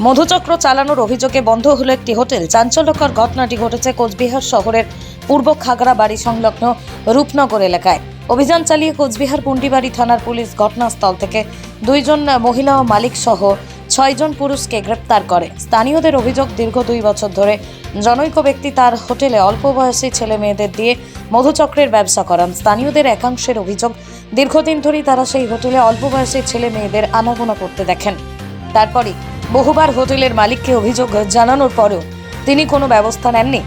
মধুচক্র চালানোর অভিযোগে বন্ধ হলো একটি হোটেল। চাঞ্চল্যকর ঘটনাটি ঘটেছে কোচবিহার শহরের পূর্ব খাগড়া বাড়ি সংলগ্ন রূপনগর এলাকায়। অভিযান চালিয়ে কোচবিহার পুন্ডিবাড়ি থানার পুলিশ ঘটনাস্থল থেকে দুইজন মহিলা ও মালিক সহ ছয়জন পুরুষকে গ্রেপ্তার করে। স্থানীয়দের অভিযোগ, দীর্ঘ দুই বছর ধরে জনৈক ব্যক্তি তার হোটেলে অল্প বয়সী ছেলে মেয়েদের দিয়ে মধুচক্রের ব্যবসা করান। স্থানীয়দের একাংশের অভিযোগ, দীর্ঘদিন ধরেই তারা সেই হোটেলে অল্প বয়সী ছেলে মেয়েদের আনাগোনা করতে দেখেন। তারপরে বহুবার হোটেলের মালিককে অভিযোগ জানানোর পরেও তিনি কোনো ব্যবস্থা নেননি।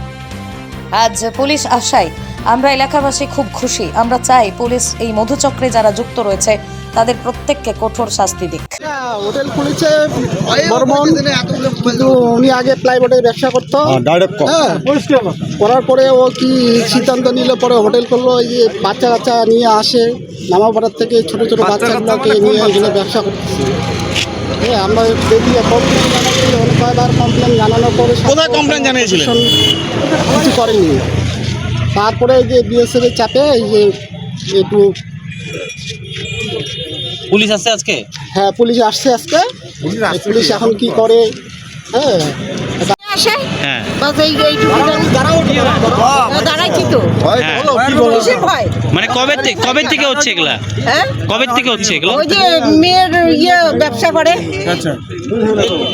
আজ পুলিশ আশায় আমরা এলাকাবাসী খুব খুশি। আমরা চাই পুলিশ এই মধুচক্রে যারা যুক্ত রয়েছে তাদের প্রত্যেককে কঠোর শাস্তি দিক। হোটেল খুলেছে বর্মন কিন্তু উনি আগে প্লাইবোর্ডের ব্যবসা করতো। হ্যাঁ করার পরে ও কি সিদ্ধান্ত নিল পরে হোটেল করল এই যে বাচ্চা কাচ্চা নিয়ে আসে নামাপাড়ার থেকে ছোট ছোট বাচ্চাগুলোকে নিয়ে এগুলো ব্যবসা করতেছে। হ্যাঁ আমরা দেখি কমপ্লেন জানাচ্ছি কমপ্লেন জানানোর পরে কোথায় complain জানিয়েছিলেন? কিছু করেনি তারপরে যে বিএসএফ এর চাপে এই যে একটু পুলিশ আসছে আজকে? হ্যাঁ পুলিশ আসছে আজকে। পুলিশ এখন কি করে? হ্যাঁ আসে? হ্যাঁ। বাস এই এইটুকু দাঁড়াইছি তো? হ্যাঁ। কিসের ভয় মানে কবে থেকে কবে থেকে হচ্ছে এগুলা? হ্যাঁ? কবে থেকে হচ্ছে এগুলো? ওই যে মেয়ের ইয়ে ব্যবসা করে।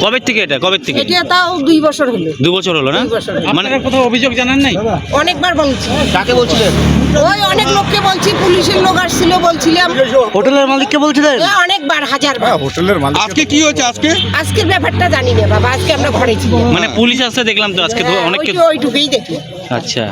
কবে থেকে এটা? কবে থেকে? এটা তাও দুই বছর হলো। দু বছর হলো না? দুই। মানে কোথাও অভিযোগ জানান নাই? অনেকবার বলছি। কাকে বলছিলেন? ওই অনেক লোককে বলছি পুলিশের লোক আসছিল বলছিলাম। হোটেলের মালিককে বলছিলেন? এ অনেকবার হাজার হোটেলের মালিক আজকে কি হয়েছে আজকে? আজকের ব্যাপারটা জানি না বাবা আজকে আমরা ঘরে ছিলাম। মানে পুলিশ আসতে দেখলাম তো আজকে হ্যাঁ, অনেককে ওইটুকুই দেখি। আচ্ছা।